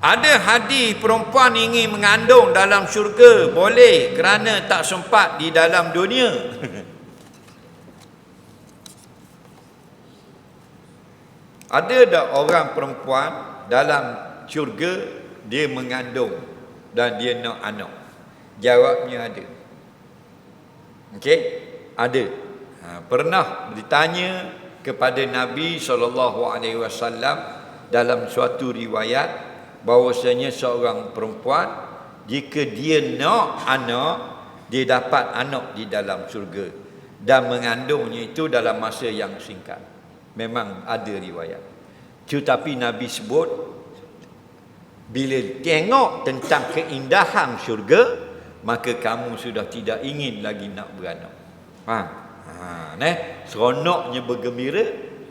Ada hadis perempuan ingin mengandung dalam syurga boleh kerana tak sempat di dalam dunia. Ada tak orang perempuan dalam syurga dia mengandung dan dia nak anak? Jawabnya ada. Okey? Ada. Ha, pernah ditanya kepada Nabi SAW dalam suatu riwayat bahawasanya seorang perempuan jika dia nak anak dia dapat anak di dalam syurga dan mengandungnya itu dalam masa yang singkat. Memang ada riwayat. Tetapi Nabi sebut bila tengok tentang keindahan syurga maka kamu sudah tidak ingin lagi nak beranak. Ha ha neh seronoknya bergembira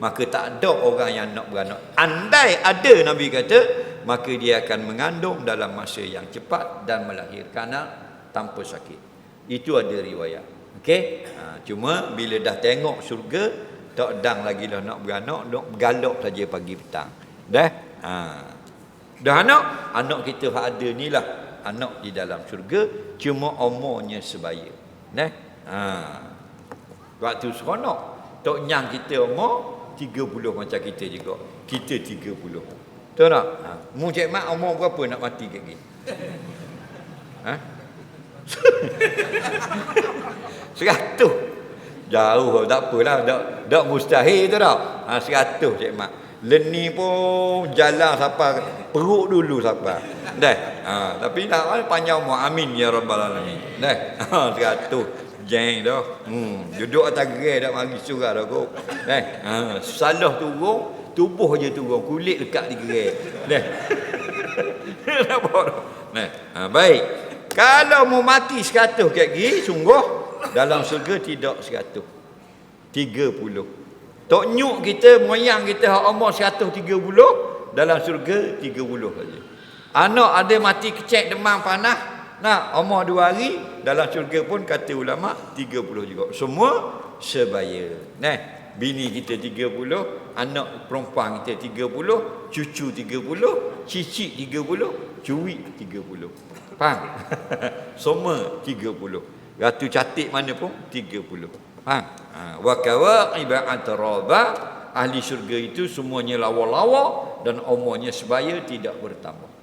maka tak ada orang yang nak beranak. Andai ada Nabi kata maka dia akan mengandung dalam masa yang cepat dan melahirkan anak tanpa sakit itu ada riwayat okey ha, cuma bila dah tengok syurga tak dang lagi lah nak beranak, nak bergalak saja pagi petang. Dah? Ha. Dah anak, anak kita ada ni lah. Anak di dalam syurga, cuma umurnya sebaya. Dah? Ha. Waktu seronok, tok nyang kita umur 30 macam kita juga. Kita 30. Tahu tak? Ha. Mu cik mak umur berapa nak mati kat gini? Ha? Seratus. Jauh tak apalah, tak tak mustahil tu tak. Ha 100 cik mak. Leni pun jalan siapa perut dulu siapa. Dah. Ha tapi nak kan panjang mu amin ya rabbal alamin. Dah. Ha 100 jeng tu. Hmm duduk atas gerai dak mari surah dah kok. Dah. Ha salah turun tubuh je turun kulit dekat di gerai. Dah. Nah, ha, baik. Kalau mau mati 100 kat gigi sungguh dalam surga tidak 100 30 tok nyuk kita moyang kita hak umur 130 dalam surga 30 saja anak ada mati kecek demam panas nak umur 2 hari dalam surga pun kata ulama 30 juga semua sebaya nah bini kita 30 anak perempuan kita 30 cucu 30 cicit 30 cuik 30 faham semua 30 Ratu cantik mana pun 30. Ha. Ha. Wa kawaqiba atraba ahli syurga itu semuanya lawa-lawa dan umurnya sebaya tidak bertambah.